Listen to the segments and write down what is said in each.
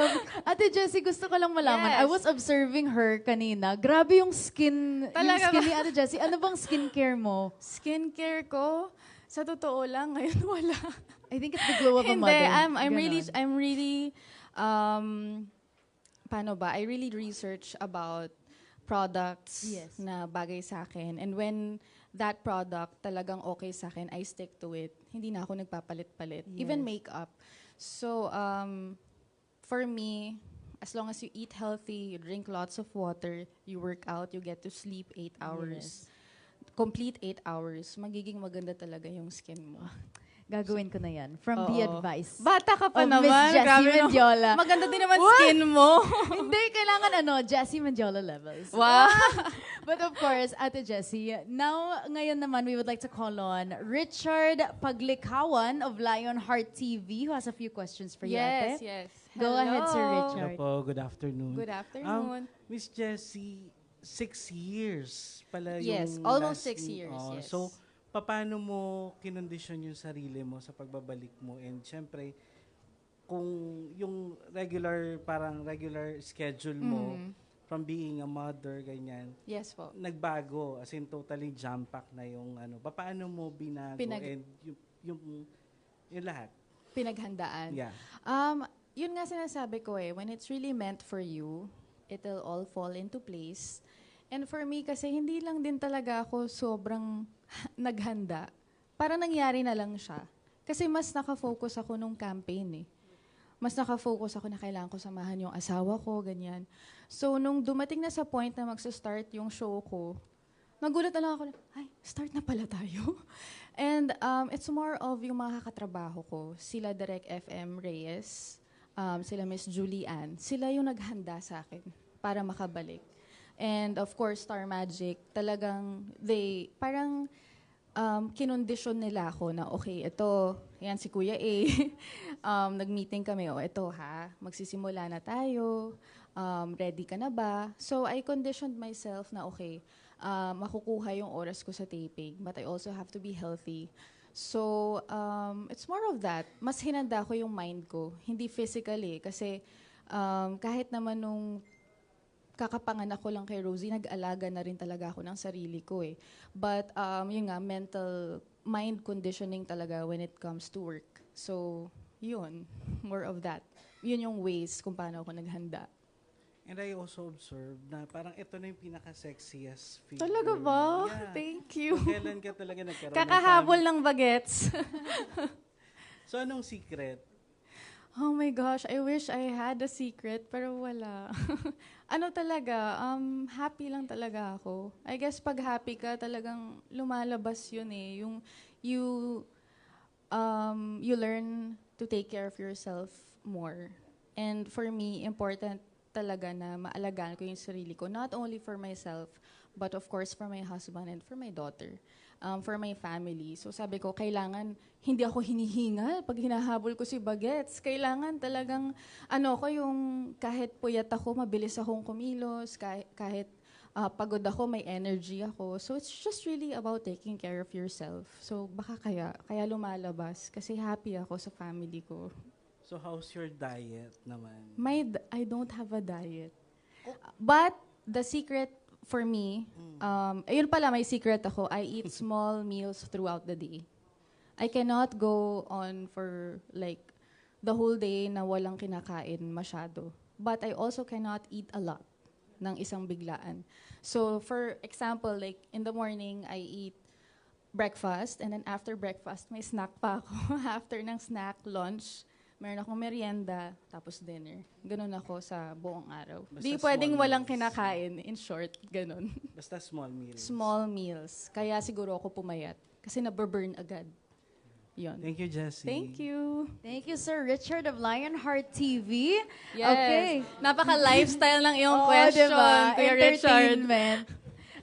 love. Ate Jessie, gusto ko lang malaman. I Yes. was observing her kanina. Grabe yung skin, yung Talaga skin ba? ni Ate Jessie. Ano bang skincare mo? Skincare ko, sa totoo lang, ngayon wala. I think it's the glow of a Hindi, mother. I'm, I'm really. I'm really, um, paano ba? I really research about products Yes. na bagay sa akin. And when that product talagang okay sa akin, I stick to it. Hindi na ako nagpapalit-palit. Even Yes. makeup. So, um, for me, as long as you eat healthy, you drink lots of water, you work out, you get to sleep eight hours. Complete eight hours, magiging maganda talaga yung skin mo. Gagawin ko na yan. From the Oo. advice. Bata ka pa Of Miss naman. Jessie Grabe no. Mendiola. Maganda din naman What? skin mo. Hindi, kailangan ano, Jessie Mandiola levels. wow. But of course, Ate Jessie, now, ngayon naman, we would like to call on Richard Paglikawan of Lionheart TV, who has a few questions for you, yes, Ate. yes. Go ahead, Sir Hello. Richard. Hello po, good afternoon. Good afternoon. Miss Jessie, six years pala Yes, yung almost last six in- years, oh, yes. So, paano mo kinondisyon yung sarili mo sa pagbabalik mo? And syempre, kung yung regular, parang regular schedule mo, Mhm. from being a mother, ganyan, Yes po. nagbago, as in totally jam-pack na yung ano, paano mo binago Pinag- and yung, yung, yung lahat? Pinaghandaan. Yeah. Um, yun nga sinasabi ko eh, when it's really meant for you, it'll all fall into place. And for me, kasi hindi lang din talaga ako sobrang naghanda. Para nangyari na lang siya. Kasi mas nakafocus ako nung campaign eh. Mas nakafocus ako na kailangan ko samahan yung asawa ko, ganyan. So, nung dumating na sa point na magsa-start yung show ko, nagulat na lang ako ay, start na pala tayo. And um, it's more of yung mga kakatrabaho ko. Sila Direct FM Reyes, um, sila Miss Julie Ann. Sila yung naghanda sa akin para makabalik. And of course, Star Magic, talagang they, parang um, kinondisyon nila ako na, okay, ito, yan si Kuya A. um, nag-meeting kami, oh, ito ha, magsisimula na tayo, um, ready ka na ba? So I conditioned myself na, okay, uh, makukuha yung oras ko sa taping, but I also have to be healthy. So, um, it's more of that. Mas hinanda ko yung mind ko, hindi physically. Kasi um, kahit naman nung kakapanganak ko lang kay Rosie, nag-alaga na rin talaga ako ng sarili ko eh. But um, yun nga, mental, mind conditioning talaga when it comes to work. So, yun, more of that. Yun yung ways kung paano ako naghanda. And I also observed na parang ito na yung pinaka-sexiest figure. Talaga ba? Yeah. Thank you. Kung kailan ka talaga nagkaroon Kakahabol ng ng bagets. So, anong secret? Oh my gosh, I wish I had a secret, pero wala. ano talaga, um, happy lang talaga ako. I guess pag happy ka, talagang lumalabas yun eh. Yung, you, um, you learn to take care of yourself more. And for me, important talaga na maalagaan ko yung sarili ko. Not only for myself, but of course for my husband and for my daughter. Um, for my family. So sabi ko, kailangan hindi ako hinihingal pag hinahabol ko si Bagets. Kailangan talagang, ano ko yung kahit puyat ako, mabilis akong kumilos, kahit, ah, pagod ako, may energy ako. So it's just really about taking care of yourself. So baka kaya, kaya lumalabas kasi happy ako sa family ko. So, how's your diet naman? My, d- I don't have a diet. But the secret for me, um, ayun pala, may secret ako. I eat small meals throughout the day. I cannot go on for like the whole day na walang kinakain masyado. But I also cannot eat a lot ng isang biglaan. So for example, like in the morning, I eat breakfast and then after breakfast, may snack pa ako. after ng snack, lunch, meron akong merienda, tapos dinner. Ganun ako sa buong araw. Basta Di pwedeng small walang meals. kinakain. In short, ganun. Basta small meals. Small meals. Kaya siguro ako pumayat. Kasi naburburn agad. Yun. Thank you, Jessie. Thank you. Thank you, Sir Richard of Lionheart TV. Yes. Okay. Napaka-lifestyle ng iyong Oo, question, diba? Kuya Richard. Entertainment.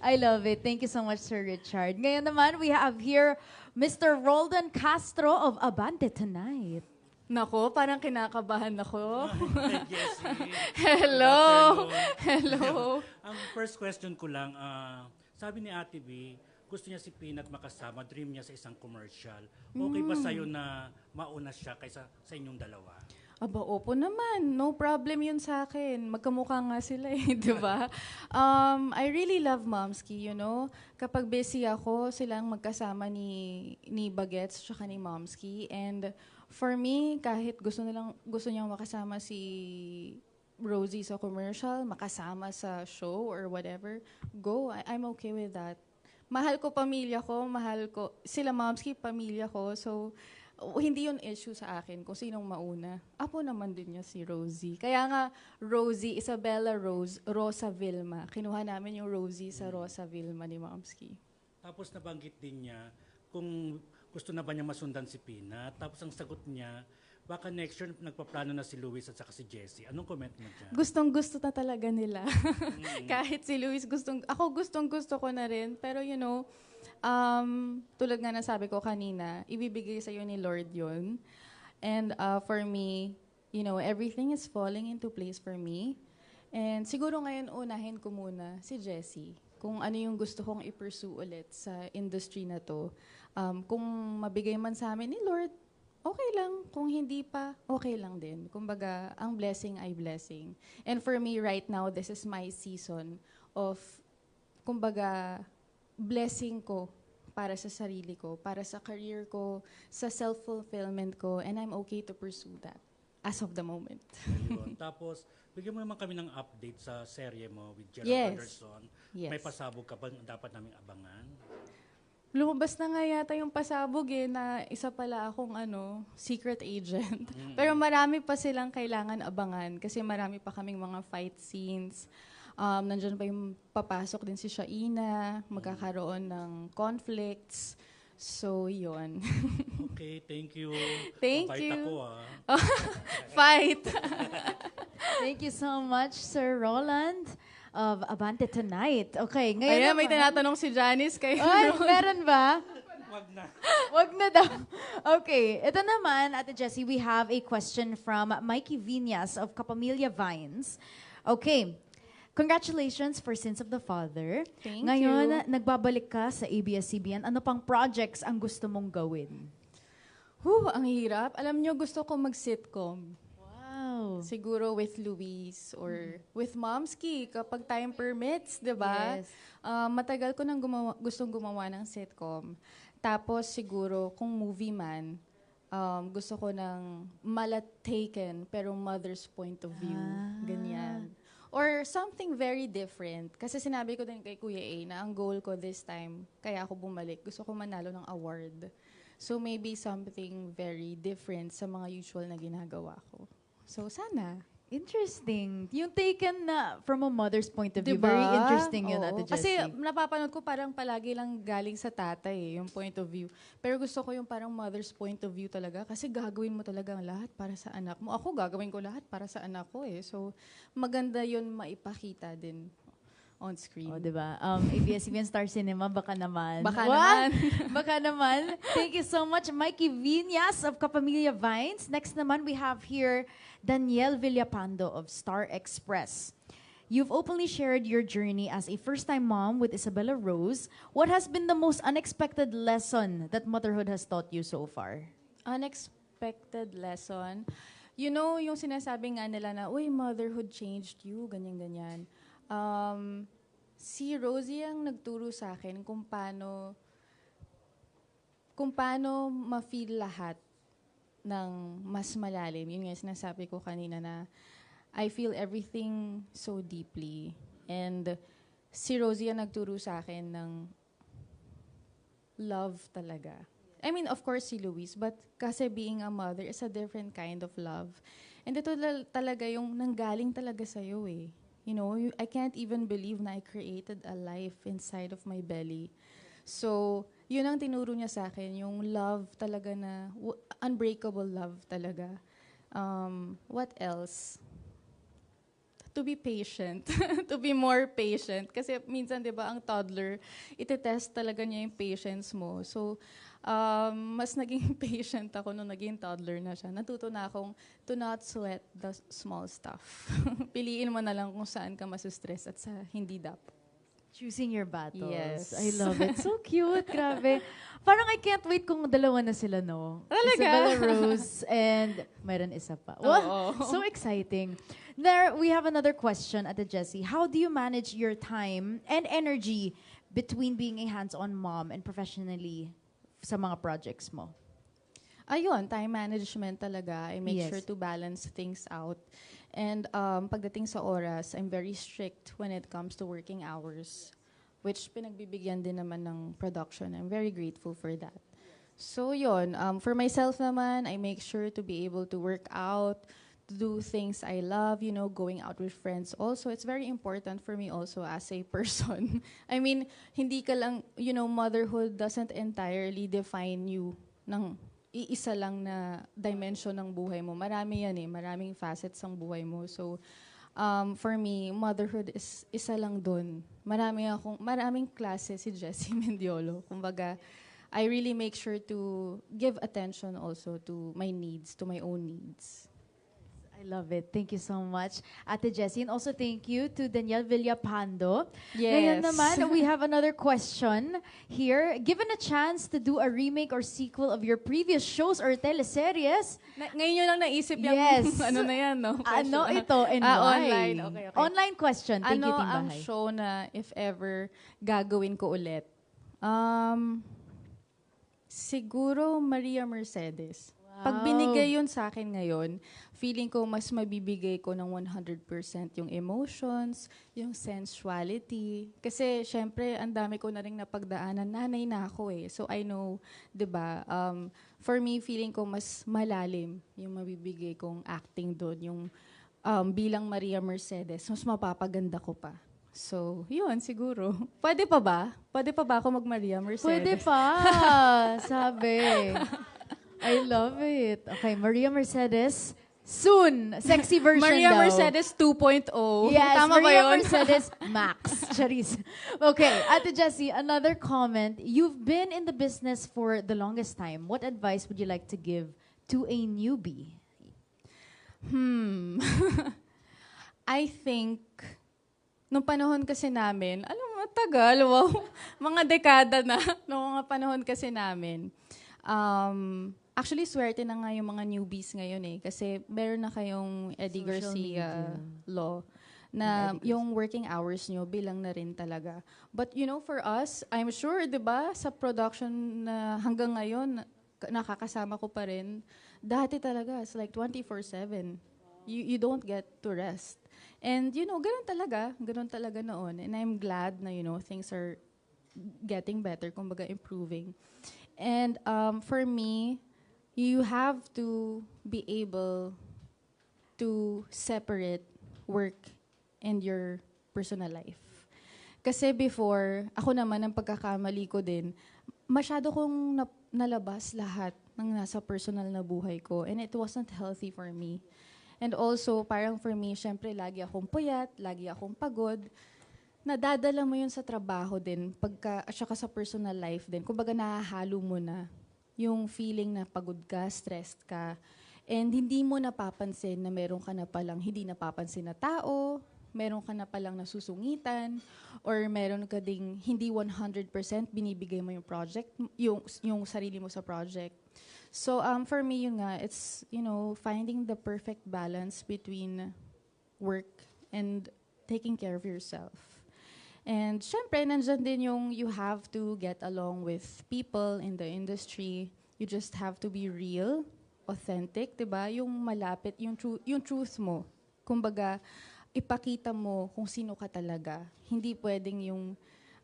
I love it. Thank you so much, Sir Richard. Ngayon naman, we have here Mr. Roldan Castro of Abante Tonight. Nako, parang kinakabahan ako. Jessie. Hello. Hello. Ang first question ko lang, ah, sabi ni Ate B, gusto niya si Peanut makasama, dream niya sa isang commercial. Okay ba Hmm. sa'yo na mauna siya kaysa sa inyong dalawa? Aba, opo naman. No problem yun sa akin. Magkamukha nga sila eh, di ba? Um, I really love Momski, you know? Kapag busy ako, silang magkasama ni, ni Bagets tsaka ni Momski. And for me, kahit gusto, nilang, gusto niyang makasama si Rosie sa commercial, makasama sa show or whatever, go. I- I'm okay with that. Mahal ko pamilya ko, mahal ko, sila Momski, pamilya ko. So, Oh, hindi yun issue sa akin kung sinong mauna. Apo naman din niya si Rosie. Kaya nga, Rosie, Isabella Rose, Rosa Vilma. Kinuha namin yung Rosie sa Rosa Vilma ni Momski. Tapos nabanggit din niya kung gusto na ba niya masundan si Pina. Tapos ang sagot niya, baka next year nagpaplano na si Luis at saka si Jessie. Anong comment mo dyan? Gustong gusto na talaga nila. Kahit si Luis gustong, ako gustong gusto ko na rin. Pero you know, um, tulad nga na sabi ko kanina, ibibigay sa'yo ni Lord yun. And uh, for me, you know, everything is falling into place for me. And siguro ngayon unahin ko muna si Jessie kung ano yung gusto kong i-pursue ulit sa industry na to. Um, kung mabigay man sa amin ni Lord, okay lang. Kung hindi pa, okay lang din. Kumbaga, ang blessing ay blessing. And for me right now, this is my season of, kumbaga, blessing ko para sa sarili ko, para sa career ko, sa self-fulfillment ko, and I'm okay to pursue that as of the moment. Tapos, bigyan mo naman kami ng update sa serye mo with Gerald Yes. Anderson. Yes. May pasabog ka ba dapat naming abangan? Lumabas na nga yata yung pasabog eh, na isa pala akong ano, secret agent. Pero marami pa silang kailangan abangan kasi marami pa kaming mga fight scenes. Um, nandyan pa yung papasok din si Shaina, magkakaroon ng conflicts. So, yon Okay, thank you. Thank Mabait you. ako ah. Fight! Thank you so much, Sir Roland of Abante Tonight. Okay, ngayon Ayan, may tinatanong si Janice kay Ay, meron ba? Wag na. Wag na daw. Okay, ito naman, Ate Jessie, we have a question from Mikey Viñas of Capamilya Vines. Okay, congratulations for Sins of the Father. Thank Ngayon, you. nagbabalik ka sa ABS-CBN. Ano pang projects ang gusto mong gawin? Huh, ang hirap. Alam nyo, gusto ko mag-sitcom. Wow. Siguro with Luis or with Momski kapag time permits, 'di ba? Yes. Ah, matagal ko nang gumawa, gustong gumawa ng sitcom. Tapos siguro kung movie man, um, gusto ko ng malataken pero mother's point of view, Ah. ganyan. Or something very different. Kasi sinabi ko din kay Kuya A na ang goal ko this time, kaya ako bumalik, gusto ko manalo ng award. So maybe something very different sa mga usual na ginagawa ko. So sana. Interesting. Yung taken na from a mother's point of view. Diba? Very interesting yun, Oo. Ate Kasi Jessie. napapanood ko parang palagi lang galing sa tatay eh, yung point of view. Pero gusto ko yung parang mother's point of view talaga kasi gagawin mo talaga ang lahat para sa anak mo. Ako gagawin ko lahat para sa anak ko eh. So maganda yun maipakita din on screen. Oh, di ba? Um, ABS-CBN Star Cinema, baka naman. Baka What? naman. baka naman. Thank you so much, Mikey Viñas of Capamilya Vines. Next naman, we have here Danielle Villapando of Star Express. You've openly shared your journey as a first-time mom with Isabella Rose. What has been the most unexpected lesson that motherhood has taught you so far? Unexpected lesson. You know, yung sinasabi nga nila na, uy, motherhood changed you, ganyan-ganyan. Um, si Rosie ang nagturo sa akin kung paano kung paano ma-feel lahat ng mas malalim. Yun nga sinasabi ko kanina na I feel everything so deeply. And si Rosie ang nagturo sa akin ng love talaga. I mean, of course, si Luis, but kasi being a mother is a different kind of love. And ito tal- talaga yung nanggaling talaga sa'yo eh. You know, I can't even believe na I created a life inside of my belly. So, yun ang tinuro niya sa akin, yung love talaga na, unbreakable love talaga. Um, what else? to be patient, to be more patient. Kasi minsan, di ba, ang toddler, iti-test talaga niya yung patience mo. So, um, mas naging patient ako nung naging toddler na siya. Natuto na akong to not sweat the small stuff. Piliin mo na lang kung saan ka masustress at sa hindi dapat. Choosing your battles. Yes. I love it. So cute. Grabe. Parang I can't wait kung dalawa na sila, no? Talaga? Isabella Rose and mayroon isa pa. Wow, Oo. so exciting. There, we have another question at the Jessie. How do you manage your time and energy between being a hands-on mom and professionally sa mga projects mo? Ayun, time management talaga. I make Yes. sure to balance things out. And um, pagdating sa oras, I'm very strict when it comes to working hours, which pinagbibigyan din naman ng production. I'm very grateful for that. So yun, um, for myself naman, I make sure to be able to work out, do things I love, you know, going out with friends. Also, it's very important for me also as a person. I mean, hindi ka lang, you know, motherhood doesn't entirely define you ng iisa lang na dimension ng buhay mo. Marami yan eh, maraming facets ng buhay mo. So, um, for me, motherhood is isa lang dun. Marami akong, maraming klase si Jessie Mendiolo. Kumbaga, I really make sure to give attention also to my needs, to my own needs. I love it. Thank you so much, Ate Jessie. And also thank you to Danielle Villapando. Ngayon naman, we have another question here. Given a chance to do a remake or sequel of your previous shows or teleseries, Na, ngayon nyo lang naisip yung Yes. ano na yan, no? ano Question. ito and Ah, why? online. Okay, okay. Online question. Thank ano you, Team ang show na if ever gagawin ko ulit? Um, siguro Maria Mercedes. Pag binigay yun sa akin ngayon, feeling ko mas mabibigay ko ng 100% yung emotions, yung sensuality. Kasi syempre, ang dami ko na rin napagdaanan. Nanay na ako eh. So I know, 'di ba um, for me, feeling ko mas malalim yung mabibigay kong acting doon. Yung um, bilang Maria Mercedes, mas mapapaganda ko pa. So, yun, siguro. Pwede pa ba? Pwede pa ba ako mag-Maria Mercedes? Pwede pa, sabi. I love it. Okay, Maria Mercedes, soon, sexy version Maria daw. Mercedes 2.0. Yes, Tama ba Maria yun? Mercedes Max. Charis. Okay, Ate Jessie, another comment. You've been in the business for the longest time. What advice would you like to give to a newbie? Hmm. I think, nung panahon kasi namin, alam mo, tagal, wow, mga dekada na, nung mga panahon kasi namin, um, actually, swerte na nga yung mga newbies ngayon eh, kasi meron na kayong Eddie Social Garcia media. law, na yung working hours nyo bilang na rin talaga. But you know, for us, I'm sure, di ba, sa production na hanggang ngayon, ka- nakakasama ko pa rin, dati talaga, it's like 24-7. You, you don't get to rest. And you know, ganun talaga, ganun talaga noon. And I'm glad na, you know, things are getting better, kumbaga improving. And um, for me, you have to be able to separate work and your personal life. Kasi before, ako naman, ang pagkakamali ko din, masyado kong nap- nalabas lahat ng nasa personal na buhay ko. And it wasn't healthy for me. And also, parang for me, syempre, lagi akong puyat, lagi akong pagod. Nadadala mo yun sa trabaho din, pagka, at sa personal life din. Kumbaga, nahahalo mo na yung feeling na pagod ka, stressed ka, and hindi mo napapansin na meron ka na palang hindi napapansin na tao, meron ka na palang nasusungitan, or meron ka ding hindi 100% binibigay mo yung project, yung, yung sarili mo sa project. So um, for me, yun nga, it's, you know, finding the perfect balance between work and taking care of yourself. And syempre, nandyan din yung you have to get along with people in the industry. You just have to be real, authentic, 'di ba? Yung malapit, yung, tru- yung truth mo. Kumbaga, ipakita mo kung sino ka talaga. Hindi pwedeng yung,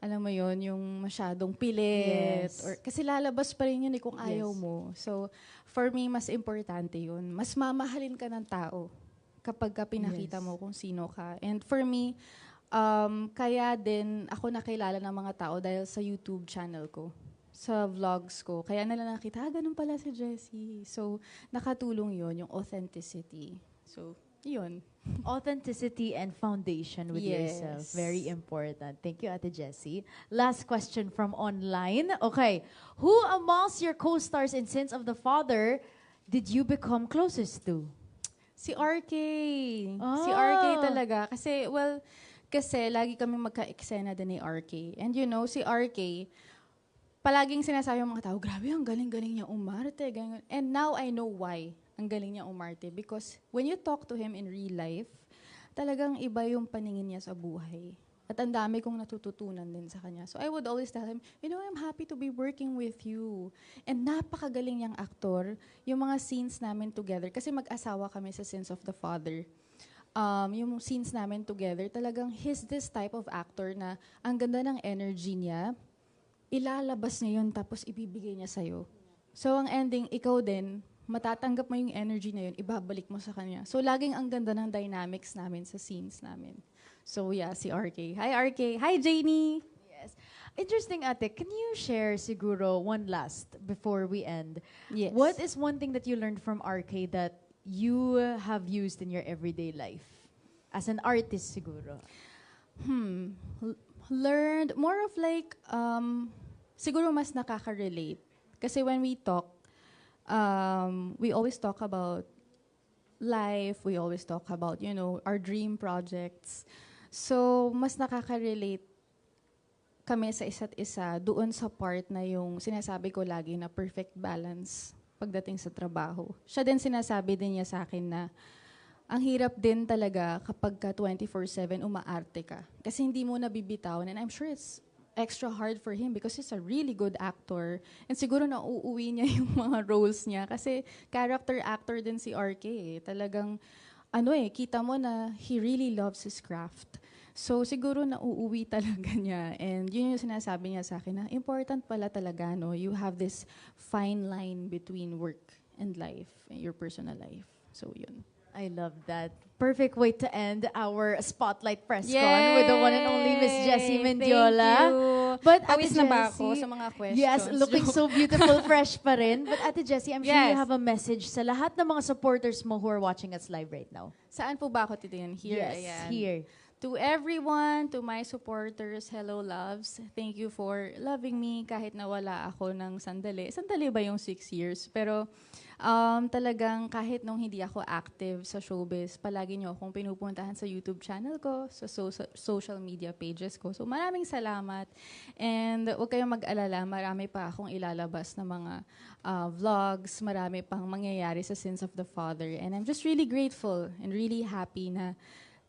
alam mo yon yung masyadong pilit. Yes. Or, kasi lalabas pa rin yun eh kung ayaw Yes. mo. So, for me, mas importante yun. Mas mamahalin ka ng tao kapag ka pinakita Yes. mo kung sino ka. And for me, um, kaya din ako nakilala ng mga tao dahil sa YouTube channel ko sa vlogs ko. Kaya nila nakita, ah, ganun pala si Jessie. So, nakatulong yon yung authenticity. So, yun. Authenticity and foundation with Yes. yourself. Very important. Thank you, Ate Jessie. Last question from online. Okay. Who amongst your co-stars in Sins of the Father did you become closest to? Si RK. Si Ah. RK talaga. Kasi, well, Kasi lagi kami magka-eksena din ni RK. And you know, si RK, palaging sinasabi ng mga tao, grabe, ang galing-galing niya umarte. Ganyan. And now I know why ang galing niya umarte. Because when you talk to him in real life, talagang iba yung paningin niya sa buhay. At ang dami kong natututunan din sa kanya. So I would always tell him, you know, I'm happy to be working with you. And napakagaling niyang aktor. Yung mga scenes namin together, kasi mag-asawa kami sa Sins of the Father. Um, yung scenes namin together, talagang he's this type of actor na ang ganda ng energy niya, ilalabas niya yun tapos ibibigay niya sa'yo. So ang ending, ikaw din, matatanggap mo yung energy na yun, ibabalik mo sa kanya. So laging ang ganda ng dynamics namin sa scenes namin. So yeah, si RK. Hi RK. Hi Janie. Yes. Interesting, ate. Can you share siguro one last before we end? Yes. What is one thing that you learned from RK that you have used in your everyday life? As an artist siguro. hmm, l- learned more of like, um, siguro mas nakaka-relate. Kasi when we talk, um, we always talk about life, we always talk about, you know, our dream projects. So, mas nakaka-relate kami sa isa't isa doon sa part na yung sinasabi ko lagi na perfect balance pagdating sa trabaho. Siya din sinasabi din niya sa akin na ang hirap din talaga kapag ka 24-7 umaarte ka. Kasi hindi mo nabibitawan. And I'm sure it's extra hard for him because he's a really good actor. And siguro na uuwi niya yung mga roles niya. Kasi character actor din si RK eh. Talagang, ano eh, kita mo na he really loves his craft. So siguro na uuwi talaga niya. And yun yung sinasabi niya sa akin na important pala talaga, no? You have this fine line between work and life, and your personal life. So yun. I love that. Perfect way to end our spotlight press con with the one and only Miss Jessie Yay! Mendiola. But Pawis Ate na ba ako sa mga questions? Yes, looking so beautiful, fresh pa rin. But Ate Jessie, I'm sure you Yes. have a message sa lahat ng mga supporters mo who are watching us live right now. Saan po ba ako titingin? Here, yes, ayan. here. To everyone, to my supporters, hello loves. Thank you for loving me kahit nawala ako ng sandali. Sandali ba yung six years? Pero um, talagang kahit nung hindi ako active sa showbiz, palagi nyo akong pinupuntahan sa YouTube channel ko, sa so- social media pages ko. So maraming salamat. And huwag kayong mag-alala, marami pa akong ilalabas na mga uh, vlogs, marami pang mangyayari sa Sins of the Father. And I'm just really grateful and really happy na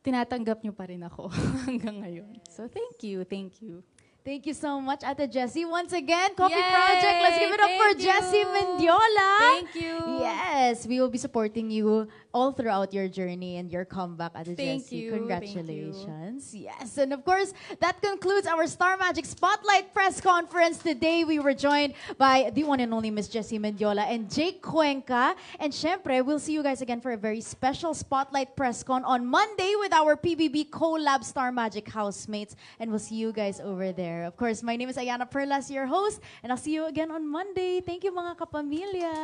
tinatanggap nyo pa rin ako hanggang ngayon. So thank you, thank you. Thank you so much, Ate Jessie. Once again, Coffee Yay! Project. Let's give it up for Thank you. Jessie Mendiola. Thank you. Yes, we will be supporting you all throughout your journey and your comeback, Ate Thank Jessie. you, Congratulations. Yes, and of course, that concludes our Star Magic Spotlight press conference today. We were joined by the one and only Miss Jessie Mendiola and Jake Cuenca. And syempre, we'll see you guys again for a very special Spotlight press con on Monday with our PBB collab Star Magic housemates. And we'll see you guys over there. Of course, my name is Ayana Perlas, your host, and I'll see you again on Monday. Thank you mga kapamilya!